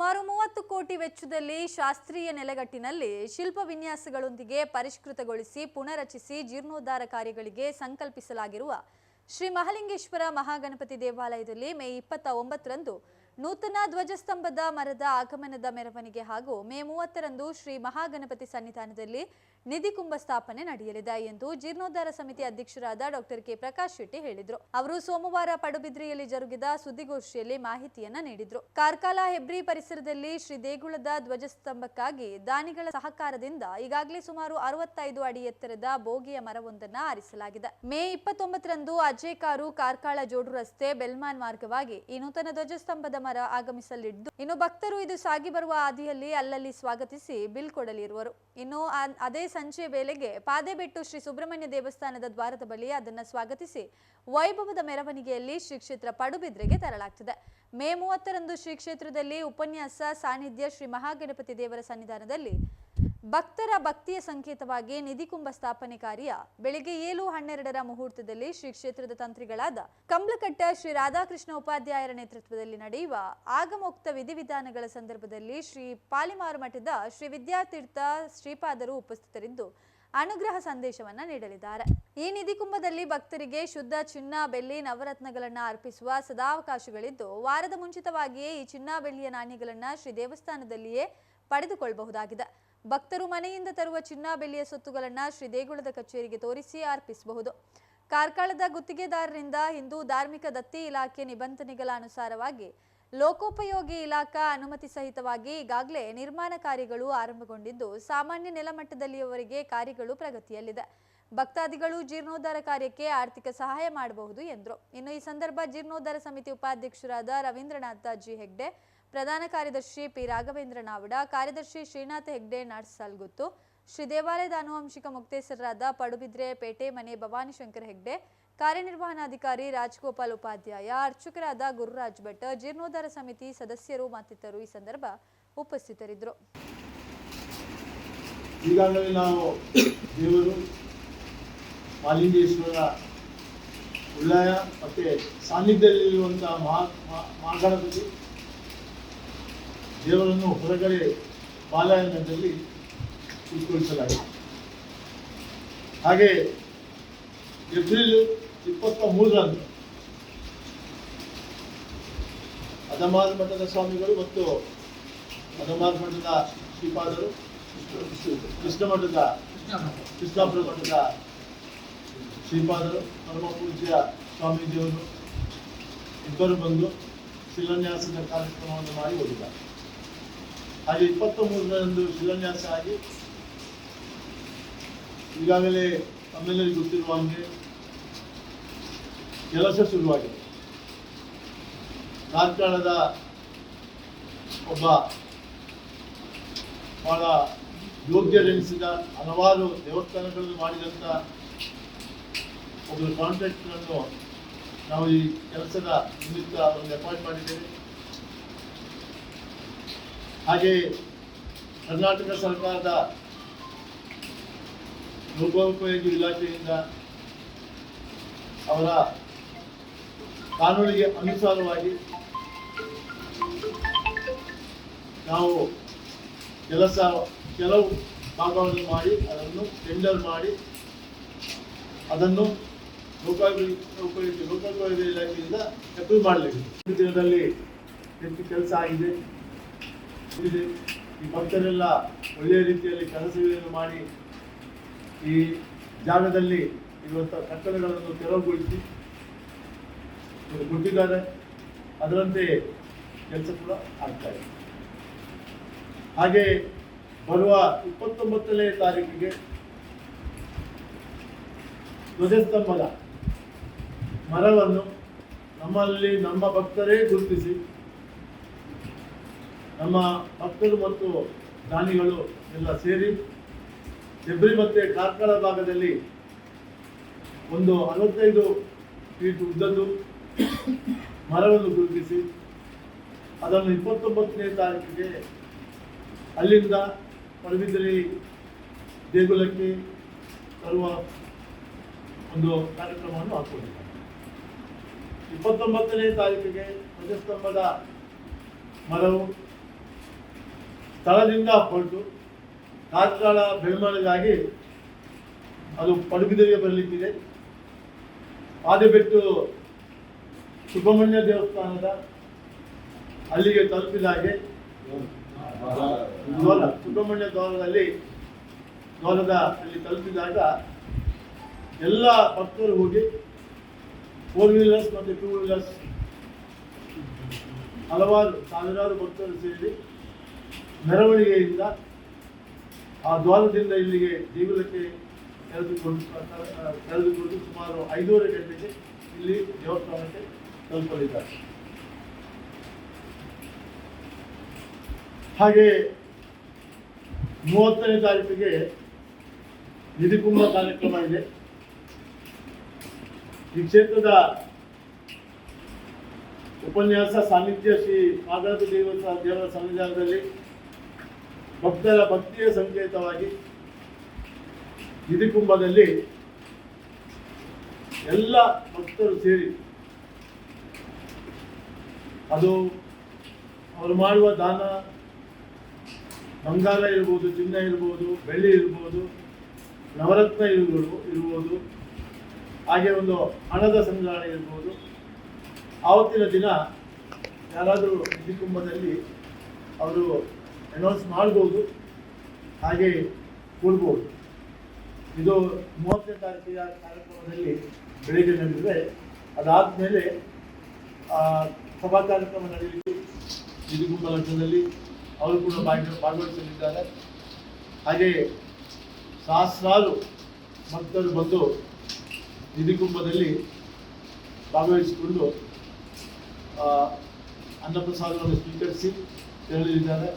ಸುಮಾರು ಮೂವತ್ತು ಕೋಟಿ ವೆಚ್ಚದಲ್ಲಿ ಶಾಸ್ತ್ರೀಯ ನೆಲೆಗಟ್ಟಿನಲ್ಲಿ ಶಿಲ್ಪ ವಿನ್ಯಾಸಗಳೊಂದಿಗೆ ಪರಿಷ್ಕೃತಗೊಳಿಸಿ ಪುನರಚಿಸಿ ಜೀರ್ಣೋದ್ಧಾರ ಕಾರ್ಯಗಳಿಗೆ ಸಂಕಲ್ಪಿಸಲಾಗಿರುವ ಶ್ರೀ ಮಹಾಲಿಂಗೇಶ್ವರ ಮಹಾಗಣಪತಿ ದೇವಾಲಯದಲ್ಲಿ ಮೇ ಇಪ್ಪತ್ತ ಒಂಬತ್ತರಂದು ನೂತನ ಧ್ವಜಸ್ತಂಭದ ಮರದ ಆಗಮನದ ಮೆರವಣಿಗೆ ಹಾಗೂ ಮೇ ಮೂವತ್ತರಂದು ಶ್ರೀ ಮಹಾಗಣಪತಿ ಸನ್ನಿಧಾನದಲ್ಲಿ ನಿಧಿ ಕುಂಭ ಸ್ಥಾಪನೆ ನಡೆಯಲಿದೆ ಎಂದು ಜೀರ್ಣೋದ್ಧಾರ ಸಮಿತಿ ಅಧ್ಯಕ್ಷರಾದ ಡಾಕ್ಟರ್ ಕೆ ಪ್ರಕಾಶ್ ಶೆಟ್ಟಿ ಹೇಳಿದರು. ಅವರು ಸೋಮವಾರ ಪಡುಬಿದ್ರಿಯಲ್ಲಿ ಜರುಗಿದ ಸುದ್ದಿಗೋಷ್ಠಿಯಲ್ಲಿ ಮಾಹಿತಿಯನ್ನ ನೀಡಿದ್ರು. ಕಾರ್ಕಾಲ ಹೆಬ್ರಿ ಪರಿಸರದಲ್ಲಿ ಶ್ರೀ ದೇಗುಲದ ಧ್ವಜಸ್ತಂಭಕ್ಕಾಗಿ ದಾನಿಗಳ ಸಹಕಾರದಿಂದ ಈಗಾಗಲೇ ಸುಮಾರು ಅರವತ್ತೈದು ಅಡಿ ಎತ್ತರದ ಬೋಗಿಯ ಮರವೊಂದನ್ನ ಆರಿಸಲಾಗಿದೆ. ಮೇ ಇಪ್ಪತ್ತೊಂಬತ್ತರಂದು ಅಜಯ್ ಕಾರು ಕಾರ್ಕಾಳ ಜೋಡು ರಸ್ತೆ ಬೆಲ್ಮಾನ್ ಮಾರ್ಗವಾಗಿ ಈ ನೂತನ ಧ್ವಜಸ್ತಂಭದ ಮರ ಆಗಮಿಸಲಿದ್ದು, ಇನ್ನು ಭಕ್ತರು ಇದು ಸಾಗಿ ಬರುವ ಹಾದಿಯಲ್ಲಿ ಅಲ್ಲಲ್ಲಿ ಸ್ವಾಗತಿಸಿ ಬಿಲ್ ಕೊಡಲಿರುವರು. ಇನ್ನು ಅದೇ ಸಂಜೆ ವೇಳೆಗೆ ಪಾದೆಬೆಟ್ಟು ಶ್ರೀ ಸುಬ್ರಹ್ಮಣ್ಯ ದೇವಸ್ಥಾನದ ದ್ವಾರದ ಬಳಿ ಅದನ್ನು ಸ್ವಾಗತಿಸಿ ವೈಭವದ ಮೆರವಣಿಗೆಯಲ್ಲಿ ಶ್ರೀ ಕ್ಷೇತ್ರ ಪಡುಬಿದ್ರೆಗೆ ತರಲಾಗ್ತದೆ ಮೇ ಮೂವತ್ತರಂದು ಶ್ರೀ ಕ್ಷೇತ್ರದಲ್ಲಿ ಉಪನ್ಯಾಸ, ಸಾನ್ನಿಧ್ಯ ಶ್ರೀ ಮಹಾಗಣಪತಿ ದೇವರ ಸನ್ನಿಧಾನದಲ್ಲಿ ಭಕ್ತರ ಭಕ್ತಿಯ ಸಂಕೇತವಾಗಿ ನಿಧಿಕುಂಭ ಸ್ಥಾಪನೆ ಕಾರ್ಯ ಬೆಳಿಗ್ಗೆ ಏಳು ಹನ್ನೆರಡರ ಮುಹೂರ್ತದಲ್ಲಿ ಶ್ರೀ ಕ್ಷೇತ್ರದ ತಂತ್ರಿಗಳಾದ ಕಂಬ್ಲಕಟ್ಟ ಶ್ರೀ ರಾಧಾಕೃಷ್ಣ ಉಪಾಧ್ಯಾಯರ ನೇತೃತ್ವದಲ್ಲಿ ನಡೆಯುವ ಆಗಮೋಕ್ತ ವಿಧಿವಿಧಾನಗಳ ಸಂದರ್ಭದಲ್ಲಿ ಶ್ರೀ ಪಾಲಿಮಾರು ಮಠದ ಶ್ರೀ ವಿದ್ಯಾತೀರ್ಥ ಶ್ರೀಪಾದರು ಉಪಸ್ಥಿತರಿದ್ದು ಅನುಗ್ರಹ ಸಂದೇಶವನ್ನ ನೀಡಲಿದ್ದಾರೆ. ಈ ನಿಧಿ ಕುಂಭದಲ್ಲಿ ಭಕ್ತರಿಗೆ ಶುದ್ಧ ಚಿನ್ನ, ಬೆಳ್ಳಿ, ನವರತ್ನಗಳನ್ನ ಅರ್ಪಿಸುವ ಸದಾವಕಾಶಗಳಿದ್ದು, ವಾರದ ಮುಂಚಿತವಾಗಿಯೇ ಈ ಚಿನ್ನ, ಬೆಳ್ಳಿಯ ನಾಣ್ಯಗಳನ್ನ ಶ್ರೀ ದೇವಸ್ಥಾನದಲ್ಲಿಯೇ ಪಡೆದುಕೊಳ್ಳಬಹುದಾಗಿದೆ ಭಕ್ತರು ಮನೆಯಿಂದ ತರುವ ಚಿನ್ನ, ಬೆಳ್ಳಿಯ ಸೊತ್ತುಗಳನ್ನ ಶ್ರೀ ದೇಗುಲದ ಕಚೇರಿಗೆ ತೋರಿಸಿ ಅರ್ಪಿಸಬಹುದು. ಕಾರ್ಕಳದ ಗುತ್ತಿಗೆದಾರರಿಂದ ಹಿಂದೂ ಧಾರ್ಮಿಕ ದತ್ತಿ ಇಲಾಖೆ ನಿಬಂಧನೆಗಳ ಅನುಸಾರವಾಗಿ ಲೋಕೋಪಯೋಗಿ ಇಲಾಖಾ ಅನುಮತಿ ಸಹಿತವಾಗಿ ಈಗಾಗಲೇ ನಿರ್ಮಾಣ ಕಾರ್ಯಗಳು ಆರಂಭಗೊಂಡಿದ್ದು, ಸಾಮಾನ್ಯ ನೆಲಮಟ್ಟದಲ್ಲಿಯವರೆಗೆ ಕಾರ್ಯಗಳು ಪ್ರಗತಿಯಲ್ಲಿದೆ. ಭಕ್ತಾದಿಗಳು ಜೀರ್ಣೋದ್ಧಾರ ಕಾರ್ಯಕ್ಕೆ ಆರ್ಥಿಕ ಸಹಾಯ ಮಾಡಬಹುದು ಎಂದರು. ಇನ್ನು ಈ ಸಂದರ್ಭ ಜೀರ್ಣೋದ್ಧಾರ ಸಮಿತಿ ಉಪಾಧ್ಯಕ್ಷರಾದ ರವೀಂದ್ರನಾಥ ಜಿ ಹೆಗ್ಡೆ, ಪ್ರಧಾನ ಕಾರ್ಯದರ್ಶಿ ಪಿ ರಾಘವೇಂದ್ರ ನಾವಡ, ಕಾರ್ಯದರ್ಶಿ ಶ್ರೀನಾಥ ಹೆಗ್ಡೆ ನಾಡ್ಸಲ್ಗುತ್ತು ಶ್ರೀ ದೇವಾಲಯದ ಆನುವಂಶಿಕ ಮುಕ್ತೇಸರಾದ ಪಡುಬಿದ್ರೆ, ಪೇಟೆ, ಮನೆ ಭವಾನಿಶಂಕರ್ ಹೆಗ್ಡೆ, ಕಾರ್ಯನಿರ್ವಹಣಾಧಿಕಾರಿ ರಾಜಗೋಪಾಲ್ ಉಪಾಧ್ಯಾಯ, ಅರ್ಚಕರಾದ ಗುರುರಾಜ್ ಭಟ್, ಜೀರ್ಣೋದ್ಧಾರ ಸಮಿತಿ ಸದಸ್ಯರು ಮತ್ತಿತರರು ಈ ಸಂದರ್ಭ ಉಪಸ್ಥಿತರಿದ್ದರು. ಮಾಲಿಂಗೇಶ್ವರ ಉಳ್ಳಾಯ ಮತ್ತೆ ಸಾನ್ನಿಧ್ಯದಲ್ಲಿರುವಂಥ ಮಹಾ ಮಾಗಣದಲ್ಲಿ ದೇವರನ್ನು ಹೊರಗಡೆ ಬಾಲಾಯನದಲ್ಲಿ ಕೂತ್ಕೊಳಿಸಲಾಗಿದೆ ಹಾಗೆ ಏಪ್ರಿಲ್ ಇಪ್ಪತ್ತ ಮೂರರಂದು ಅದಮಾರ್ ಮಠದ ಸ್ವಾಮಿಗಳು ಮತ್ತು ಅದಮಾರ್ ಮಠದ ಶ್ರೀಪಾದರು ಕೃಷ್ಣ ಮಠದ ಕೃಷ್ಣಾಪುರ ಮಠದ ಶ್ರೀಪಾದರು ಪರಮ ಪೂಜ್ಯ ಸ್ವಾಮೀಜಿಯವರು ಇಬ್ಬರು ಬಂದು ಶಿಲಾನ್ಯಾಸದ ಕಾರ್ಯಕ್ರಮವನ್ನು ಮಾಡಿ ಹೋಗಿದ್ದಾರೆ ಹಾಗೆ ಇಪ್ಪತ್ತ ಮೂರರಂದು ಶಿಲಾನ್ಯಾಸ ಆಗಿ ಈಗಾಗಲೇ ತಮ್ಮೆಲ್ಲರಿಗೂ ಗೊತ್ತಿರುವ ಹಾಗೆ ಕೆಲಸ ಶುರುವಾಗಿದೆ. ಕಾರ್ಕಳದ ಒಬ್ಬ ಬಹಳ ಯೋಗ್ಯರೆನಿಸಿದ ಹಲವಾರು ದೇವಸ್ಥಾನಗಳನ್ನು ಮಾಡಿದಂಥ ಒಬ್ಬರು ಕಾಂಟ್ರಾಕ್ಟರನ್ನು ನಾವು ಈ ಕೆಲಸದ ನಿಮಿತ್ತ ಒಂದು ಅಪಾಯಿಂಟ್ ಮಾಡಿದ್ದೇವೆ. ಹಾಗೆ ಕರ್ನಾಟಕ ಸರ್ಕಾರದ ಲೋಕೋಪಯೋಗಿ ಇಲಾಖೆಯಿಂದ ಅವರ ಕಾನೂನಿಗೆ ಅನುಸಾರವಾಗಿ ನಾವು ಕೆಲಸ ಕೆಲವು ಭಾಗವನ್ನು ಮಾಡಿ, ಅದನ್ನು ಟೆಂಡರ್ ಮಾಡಿ, ಅದನ್ನು ಲೋಕಾಯುಕ್ತ ಲೋಕೋಪಯೋಗಿ ಇಲಾಖೆಯಿಂದ ಅಪ್ರೂವ್ ಮಾಡಲಿಕ್ಕೆ. ದಿನದಲ್ಲಿ ಹೆಚ್ಚು ಕೆಲಸ ಆಗಿದೆ. ಇದೆ. ಈ ಭಕ್ತರೆಲ್ಲ ಒಳ್ಳೆಯ ರೀತಿಯಲ್ಲಿ ಕೆಲಸಗಳನ್ನು ಮಾಡಿ ಈ ಜಾಗದಲ್ಲಿ ಇರುವಂಥ ಕಟ್ಟಡಗಳನ್ನು ತೆರವುಗೊಳಿಸಿ ಕೊಟ್ಟಿದ್ದಾರೆ ಅದರಂತೆ ಕೆಲಸ ಕೂಡ ಆಗ್ತಾ ಇದೆ. ಹಾಗೆ ಬರುವ ಇಪ್ಪತ್ತೊಂಬತ್ತನೇ ತಾರೀಕಿಗೆ ಧ್ವಜಸ್ತಂಭದ ಮರವನ್ನು ನಮ್ಮಲ್ಲಿ ನಮ್ಮ ಭಕ್ತರೇ ಗುರುತಿಸಿ, ನಮ್ಮ ಭಕ್ತರು ಮತ್ತು ದಾನಿಗಳು ಎಲ್ಲ ಸೇರಿ ಶಬರಿ ಮತ್ತು ಕಾರ್ಕಳ ಭಾಗದಲ್ಲಿ ಒಂದು ಅರವತ್ತೈದು ಫೀಟ್ ಉದ್ದದ್ದು ಮರವನ್ನು ಗುರುತಿಸಿ, ಅದನ್ನು ಇಪ್ಪತ್ತೊಂಬತ್ತನೇ ತಾರೀಕಿಗೆ ಅಲ್ಲಿಂದ ಪಡುಬಿದ್ರಿ ದೇಗುಲಕ್ಕೆ ತರುವ ಒಂದು ಕಾರ್ಯಕ್ರಮವನ್ನು ಹಾಕೊಂಡಿದ್ದಾರೆ. ಇಪ್ಪತ್ತೊಂಬತ್ತನೇ ತಾರೀಕಿಗೆ ಧ್ವಜಸ್ತಂಭದ ಮರವು ಸ್ಥಳದಿಂದ ಹೊರಟು ಕಾರ್ಕಳ ಬೆಳವಣಿಗಾಗಿ ಅದು ಪಡುಬಿದರಿಗೆ ಬರಲಿಕ್ಕಿದೆ. ಆದೆಬೆಟ್ಟು ಸುಬ್ರಹ್ಮಣ್ಯ ದೇವಸ್ಥಾನದ ಅಲ್ಲಿಗೆ ತಲುಪಿದ ಹಾಗೆ ದ್ವಾರ, ಸುಬ್ರಹ್ಮಣ್ಯ ದ್ವಾರದಲ್ಲಿ ದ್ವಾರದ ಅಲ್ಲಿ ತಲುಪಿದಾಗ ಎಲ್ಲ ಭಕ್ತರು ಹೋಗಿ ಫೋರ್ ವೀಲರ್ಸ್ ಮತ್ತು ಟೂ ವೀಲರ್ಸ್ ಹಲವಾರು, ಸಾವಿರಾರು ಭಕ್ತರು ಸೇರಿ ಮೆರವಣಿಗೆಯಿಂದ ಆ ದ್ವಾರದಿಂದ ಇಲ್ಲಿಗೆ ದೇಗುಲಕ್ಕೆ ತೆರೆದುಕೊಂಡು ತೆರೆದುಕೊಂಡು ಸುಮಾರು ಐದೂವರೆ ಗಂಟೆಗೆ ಇಲ್ಲಿ ದೇವಸ್ಥಾನಕ್ಕೆ ತಲುಪಲಿದ್ದಾರೆ. ಹಾಗೆ ಮೂವತ್ತನೇ ತಾರೀಕಿಗೆ ನಿಧಿಕುಂಭ ಕಾರ್ಯಕ್ರಮ ಇದೆ. ಈ ಕ್ಷೇತ್ರದ ಉಪನ್ಯಾಸ ಸಾನ್ನಿಧ್ಯ ಶ್ರೀ ಮಾಗಣಪ ದೇವರ ದೇವರ ಸನ್ನಿಧಾನದಲ್ಲಿ ಭಕ್ತರ ಭಕ್ತಿಯ ಸಂಕೇತವಾಗಿ ನಿಧಿಕುಂಭದಲ್ಲಿ ಎಲ್ಲ ಭಕ್ತರು ಸೇರಿ ಅದು ಅವರು ಮಾಡುವ ದಾನ, ಬಂಗಾರ ಇರ್ಬೋದು, ಚಿನ್ನ ಇರ್ಬೋದು, ಬೆಳ್ಳಿ ಇರ್ಬೋದು, ನವರತ್ನ ಇರುವುದು ಇರ್ಬೋದು. ಹಾಗೆ ಒಂದು ಹಣದ ಸಂಗ್ರಹಣೆ ಇರ್ಬೋದು. ಆವತ್ತಿನ ದಿನ ಯಾರಾದರೂ ನಿಧಿ ಕುಂಭದಲ್ಲಿ ಅವರು ಅನೌನ್ಸ್ ಮಾಡ್ಬೋದು, ಹಾಗೆ ಕೊಡ್ಬೋದು ಇದು ಮೂವತ್ತನೇ ತಾರೀಕಿನ ಕಾರ್ಯಕ್ರಮದಲ್ಲಿ ಬೆಳಿಗ್ಗೆ ನಡೆದರೆ ಅದಾದಮೇಲೆ ಸಭಾ ಕಾರ್ಯಕ್ರಮ ನಡೆಯಲಿದೆ ನಿಧಿ ಕುಂಭ ಲಗ್ನದಲ್ಲಿ ಅವರು ಕೂಡ ಭಾಗ ಭಾಗವಹಿಸಲಿದ್ದಾರೆ. ಹಾಗೆ ಸಹಸ್ರಾರು ಭಕ್ತರು ಬಂದು ನಿಧಿ ಕುಂಭದಲ್ಲಿ ಭಾಗವಹಿಸಿಕೊಂಡು ಅನ್ನಪ್ರಸಾದವನ್ನು ಸ್ವೀಕರಿಸಿ ತೆರಳಲಿದ್ದಾರೆ.